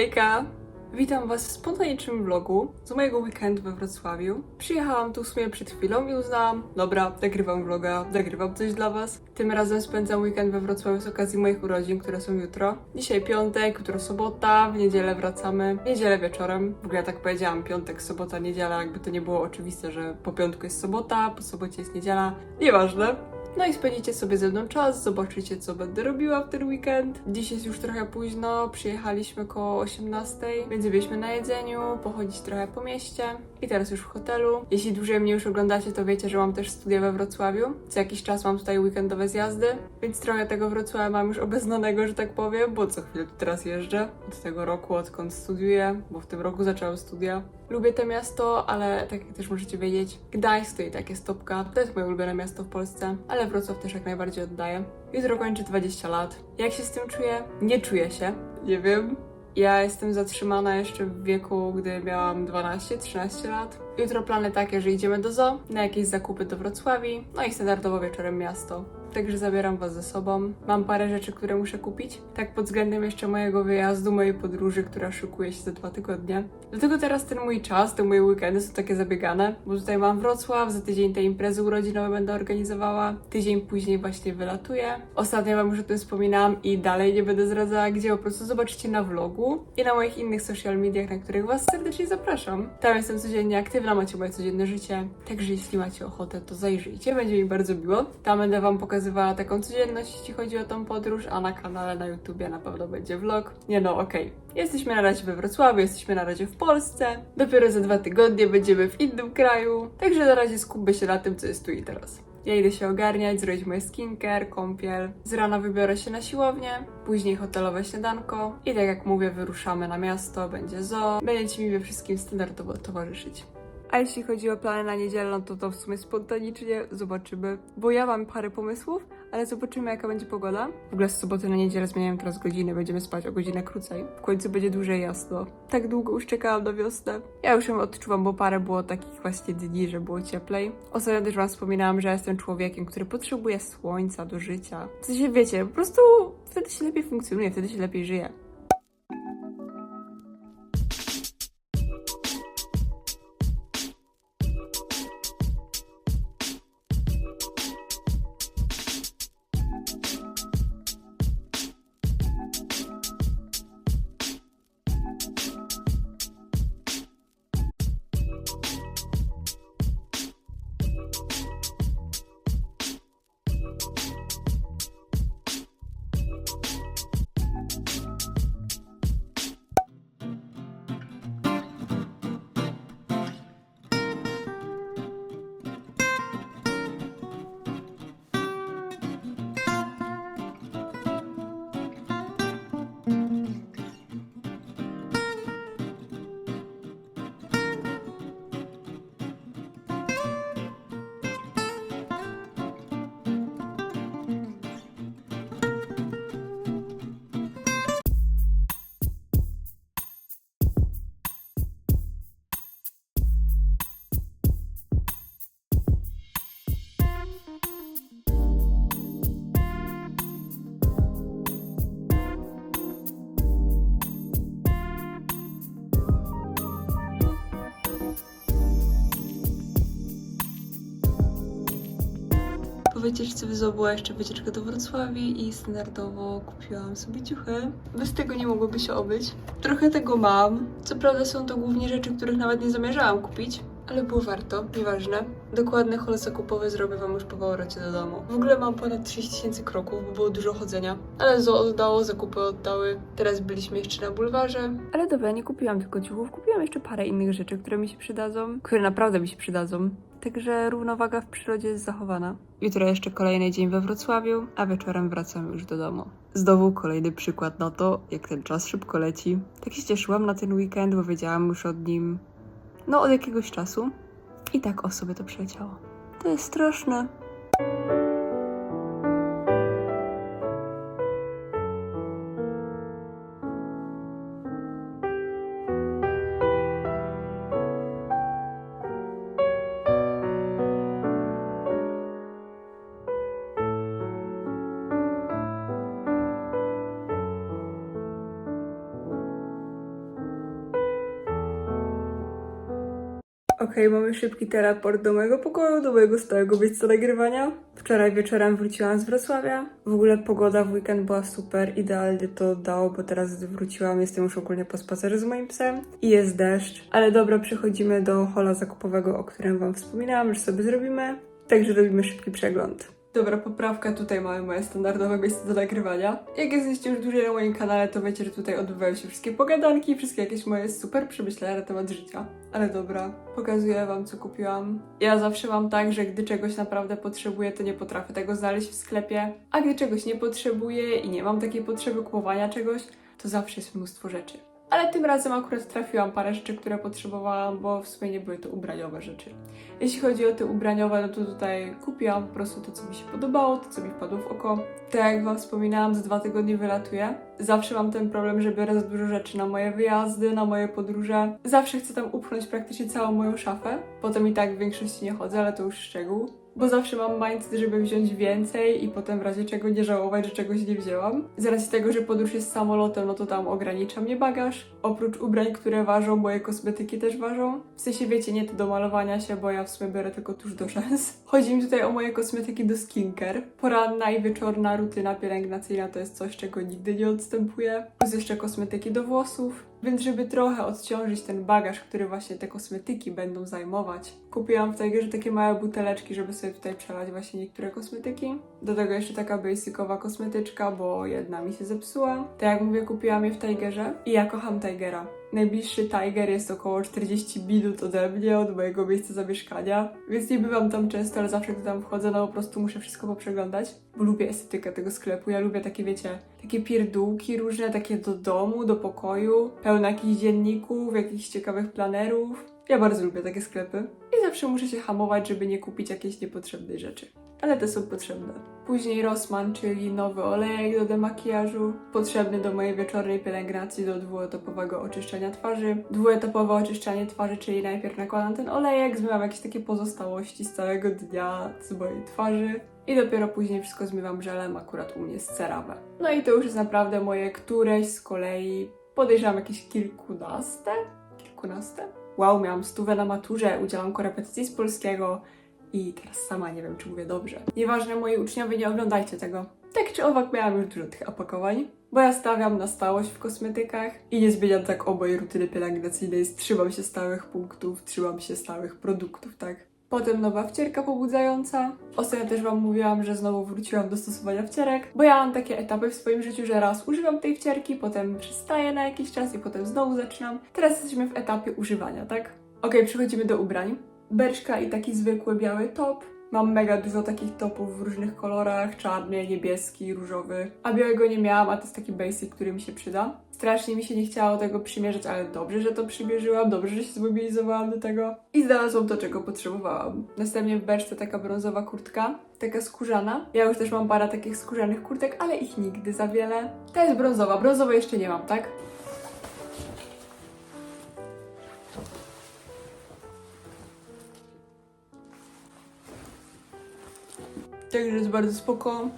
Hejka! Witam Was w spontanicznym vlogu z mojego weekendu we Wrocławiu. Przyjechałam tu w sumie przed chwilą i uznałam, dobra, nagrywam vloga, nagrywam coś dla Was. Tym razem spędzam weekend we Wrocławiu z okazji moich urodzin, które są jutro. Dzisiaj piątek, jutro sobota, w niedzielę wracamy. W niedzielę wieczorem. W ogóle ja tak powiedziałam, piątek, sobota, niedziela, jakby to nie było oczywiste, że po piątku jest sobota, po sobocie jest niedziela. Nieważne. No i spędzicie sobie ze mną czas, zobaczycie co będę robiła w ten weekend. Dziś jest już trochę późno, przyjechaliśmy koło 18, więc byliśmy na jedzeniu, pochodzić trochę po mieście i teraz już w hotelu. Jeśli dłużej mnie już oglądacie, to wiecie, że mam też studia we Wrocławiu. Co jakiś czas mam tutaj weekendowe zjazdy, więc trochę tego Wrocławia mam już obeznanego, że tak powiem, bo co chwilę tu teraz jeżdżę. Od tego roku, odkąd studiuję, bo w tym roku zaczęłam studia. Lubię to miasto, ale tak jak też możecie wiedzieć, Gdańsk to i tak jest topka. To jest moje ulubione miasto w Polsce, ale Wrocław też jak najbardziej oddaję. Jutro kończę 20 lat. Jak się z tym czuję? Nie czuję się. Nie wiem. Ja jestem zatrzymana jeszcze w wieku, gdy miałam 12-13 lat. Jutro plany takie, że idziemy do zoo, na jakieś zakupy do Wrocławii, no i standardowo wieczorem miasto. Także zabieram Was ze sobą. Mam parę rzeczy, które muszę kupić. Tak pod względem jeszcze mojego wyjazdu, mojej podróży, która szykuje się za dwa tygodnie. Dlatego teraz ten mój czas, te moje weekendy są takie zabiegane, bo tutaj mam Wrocław, za tydzień te imprezy urodzinowe będę organizowała, tydzień później właśnie wylatuję. Ostatnio Wam już o tym wspominałam i dalej nie będę zdradzała, gdzie po prostu zobaczycie na vlogu i na moich innych social mediach, na których Was serdecznie zapraszam. Tam jestem codziennie aktywna, macie moje codzienne życie, także jeśli macie ochotę, to zajrzyjcie, będzie mi bardzo miło. Tam będę Wam pokazywała taką codzienność, jeśli chodzi o tą podróż, a na kanale na YouTubie na pewno będzie vlog. Nie no, okej. Jesteśmy na razie we Wrocławiu, jesteśmy na razie w Polsce. Dopiero za dwa tygodnie będziemy w innym kraju. Także na razie skupmy się na tym, co jest tu i teraz. Ja idę się ogarniać, zrobić moje skincare, kąpiel. Z rana wybiorę się na siłownię, później hotelowe śniadanko. I tak jak mówię, wyruszamy na miasto, będzie zoo. Będziecie mi we wszystkim standardowo towarzyszyć. A jeśli chodzi o plany na niedzielę, to to w sumie spontanicznie zobaczymy. Bo ja mam parę pomysłów, ale zobaczymy jaka będzie pogoda. W ogóle z soboty na niedzielę zmieniają teraz godziny, będziemy spać o godzinę krócej. W końcu będzie dłużej jasno. Tak długo już czekałam na wiosnę. Ja już ją odczuwam, bo parę było takich właśnie dni, że było cieplej. Ostatnio też wam wspominałam, że ja jestem człowiekiem, który potrzebuje słońca do życia. W sensie wiecie, po prostu wtedy się lepiej funkcjonuje, wtedy się lepiej żyje. Po wycieczce w zoo była jeszcze wycieczka do Wrocławii i standardowo kupiłam sobie ciuchy. Bez tego nie mogłoby się obyć. Trochę tego mam. Co prawda są to głównie rzeczy, których nawet nie zamierzałam kupić, ale było warto, nieważne. Dokładny haul zakupowy zrobię wam już po powrocie do domu. W ogóle mam ponad 30 tysięcy kroków, bo było dużo chodzenia. Ale zoo oddało, zakupy oddały. Teraz byliśmy jeszcze na bulwarze. Ale dobra, nie kupiłam tylko ciuchów, kupiłam jeszcze parę innych rzeczy, które mi się przydadzą. Które naprawdę mi się przydadzą. Także równowaga w przyrodzie jest zachowana. Jutro jeszcze kolejny dzień we Wrocławiu, a wieczorem wracam już do domu. Znowu kolejny przykład na to, jak ten czas szybko leci. Tak się cieszyłam na ten weekend, bo wiedziałam już od nim, no od jakiegoś czasu. I tak o sobie to przeleciało. To jest straszne. Okej, mamy szybki teleport do mojego pokoju, do mojego stałego miejsca nagrywania. Wczoraj wieczorem wróciłam z Wrocławia. W ogóle pogoda w weekend była super, idealnie to dało, bo teraz wróciłam, jestem już ogólnie po spacerze z moim psem i jest deszcz. Ale dobra, przechodzimy do hola zakupowego, o którym wam wspominałam, że sobie zrobimy. Także robimy szybki przegląd. Dobra, poprawka, tutaj mamy moje standardowe miejsce do nagrywania. Jak jesteście już dłużej na moim kanale, to wiecie, że tutaj odbywają się wszystkie pogadanki, wszystkie jakieś moje super przemyślenia na temat życia. Ale dobra, pokazuję wam, co kupiłam. Ja zawsze mam tak, że gdy czegoś naprawdę potrzebuję, to nie potrafię tego znaleźć w sklepie, a gdy czegoś nie potrzebuję i nie mam takiej potrzeby kupowania czegoś, to zawsze jest mnóstwo rzeczy. Ale tym razem akurat trafiłam parę rzeczy, które potrzebowałam, bo w sumie nie były to ubraniowe rzeczy. Jeśli chodzi o te ubraniowe, no to tutaj kupiłam po prostu to, co mi się podobało, to, co mi wpadło w oko. Tak jak Wam wspominałam, za dwa tygodnie wylatuję. Zawsze mam ten problem, że biorę za dużo rzeczy na moje wyjazdy, na moje podróże. Zawsze chcę tam upchnąć praktycznie całą moją szafę. Potem i tak w większości nie chodzę, ale to już szczegół. Bo zawsze mam mindset, żeby wziąć więcej i potem w razie czego nie żałować, że czegoś nie wzięłam. Z racji tego, że podróż jest samolotem, no to tam ogranicza mnie bagaż. Oprócz ubrań, które ważą, moje kosmetyki też ważą. W sensie wiecie, nie to do malowania się, bo ja w sumie biorę tylko tuż do rzęs. Chodzi mi tutaj o moje kosmetyki do skincare. Poranna i wieczorna rutyna pielęgnacyjna to jest coś, czego nigdy nie odstępuję. Plus jeszcze kosmetyki do włosów. Więc żeby trochę odciążyć ten bagaż, który właśnie te kosmetyki będą zajmować, kupiłam w Tigerze takie małe buteleczki, żeby sobie tutaj przelać właśnie niektóre kosmetyki. Do tego jeszcze taka basicowa kosmetyczka, bo jedna mi się zepsuła. Tak jak mówię, kupiłam je w Tigerze i ja kocham Tigera. Najbliższy Tiger jest około 40 minut ode mnie, od mojego miejsca zamieszkania, więc nie bywam tam często, ale zawsze gdy tam wchodzę, no po prostu muszę wszystko poprzeglądać, bo lubię estetykę tego sklepu. Ja lubię takie, wiecie, takie pierdółki różne, takie do domu, do pokoju, pełne jakichś dzienników, jakichś ciekawych planerów. Ja bardzo lubię takie sklepy i zawsze muszę się hamować, żeby nie kupić jakiejś niepotrzebnej rzeczy. Ale te są potrzebne. Później Rossmann, czyli nowy olejek do demakijażu, potrzebny do mojej wieczornej pielęgnacji do dwuetapowego oczyszczenia twarzy. Dwuetapowe oczyszczanie twarzy, czyli najpierw nakładam ten olejek, zmywam jakieś takie pozostałości z całego dnia z mojej twarzy. I dopiero później wszystko zmywam żelem, akurat u mnie z CeraVe. No i to już jest naprawdę moje któreś z kolei, podejrzewam jakieś kilkunaste? Kilkunaste? Wow, miałam stówę na maturze, udzielam korepetycji z polskiego i teraz sama nie wiem, czy mówię dobrze. Nieważne, moi uczniowie, nie oglądajcie tego. Tak czy owak miałam już dużo tych opakowań, bo ja stawiam na stałość w kosmetykach i nie zmieniam tak o mojej rutyny pielęgnacyjnej. Trzymam się stałych punktów, trzymam się stałych produktów, tak? Potem nowa wcierka pobudzająca. Ostatnio też Wam mówiłam, że znowu wróciłam do stosowania wcierek, bo ja mam takie etapy w swoim życiu, że raz używam tej wcierki, potem przestaję na jakiś czas i potem znowu zaczynam. Teraz jesteśmy w etapie używania, tak? Okej, przechodzimy do ubrań. Berczka i taki zwykły biały top. Mam mega dużo takich topów w różnych kolorach, czarny, niebieski, różowy. A białego nie miałam, a to jest taki basic, który mi się przyda. Strasznie mi się nie chciało tego przymierzyć, ale dobrze, że to przymierzyłam, dobrze, że się zmobilizowałam do tego. I znalazłam to, czego potrzebowałam. Następnie w beczce taka brązowa kurtka, taka skórzana. Ja już też mam parę takich skórzanych kurtek, ale ich nigdy za wiele. Ta jest brązowa, brązowej jeszcze nie mam, tak? Także jest bardzo spoko.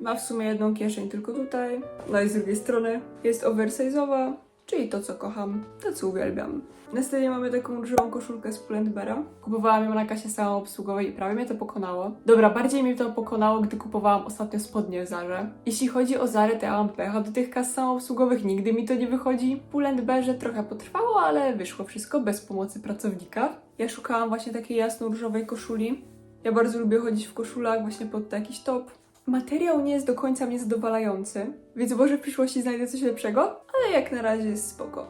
Ma w sumie jedną kieszeń tylko tutaj. No i z drugiej strony jest oversize'owa, czyli to co kocham, to co uwielbiam. Następnie mamy taką różową koszulkę z Pull&Beara. Kupowałam ją na kasie samoobsługowej i prawie mnie to pokonało. Dobra, bardziej mnie to pokonało, gdy kupowałam ostatnio spodnie w Zarze. Jeśli chodzi o Zarę, to ja mam pecha do tych kas samoobsługowych, nigdy mi to nie wychodzi. Pull&Bearze trochę potrwało, ale wyszło wszystko bez pomocy pracownika. Ja szukałam właśnie takiej jasno-różowej koszuli. Ja bardzo lubię chodzić w koszulach właśnie pod jakiś top. Materiał nie jest do końca mnie zadowalający, więc może w przyszłości znajdę coś lepszego, ale jak na razie jest spoko.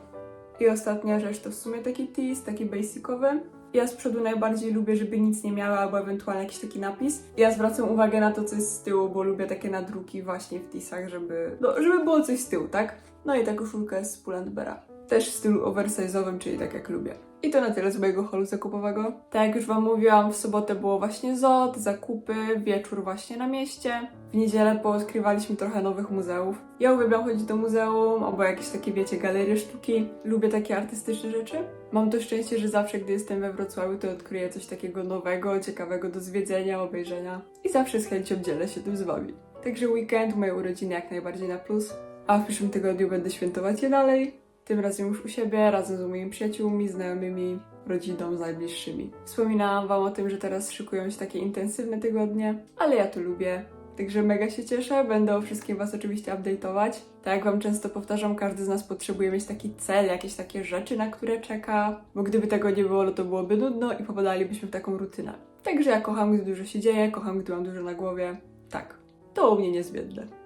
I ostatnia rzecz to w sumie taki tease, taki basicowy. Ja z przodu najbardziej lubię, żeby nic nie miała, albo ewentualnie jakiś taki napis. Ja zwracam uwagę na to, co jest z tyłu, bo lubię takie nadruki właśnie w teasach, żeby, no, żeby było coś z tyłu, tak? No i ta koszulka jest z Pull&Beara. Też w stylu oversize'owym, czyli tak jak lubię. I to na tyle z mojego holu zakupowego. Tak jak już Wam mówiłam, w sobotę było właśnie ZOT, zakupy, wieczór właśnie na mieście. W niedzielę poodkrywaliśmy trochę nowych muzeów. Ja uwielbiam chodzić do muzeum, albo jakieś takie, wiecie, galerie sztuki. Lubię takie artystyczne rzeczy. Mam to szczęście, że zawsze, gdy jestem we Wrocławiu, to odkryję coś takiego nowego, ciekawego do zwiedzenia, obejrzenia. I zawsze z chęcią dzielę się tym z Wami. Także weekend, moje urodziny jak najbardziej na plus. A w przyszłym tygodniu będę świętować je dalej. Tym razem już u siebie, razem z moimi przyjaciółmi, znajomymi, rodziną, z najbliższymi. Wspominałam Wam o tym, że teraz szykują się takie intensywne tygodnie, ale ja to lubię. Także mega się cieszę, będę o wszystkim Was oczywiście update'ować. Tak jak Wam często powtarzam, każdy z nas potrzebuje mieć taki cel, jakieś takie rzeczy, na które czeka, bo gdyby tego nie było, no to byłoby nudno i popadalibyśmy w taką rutynę. Także ja kocham, gdy dużo się dzieje, kocham, gdy mam dużo na głowie. Tak, to u mnie niezbędne.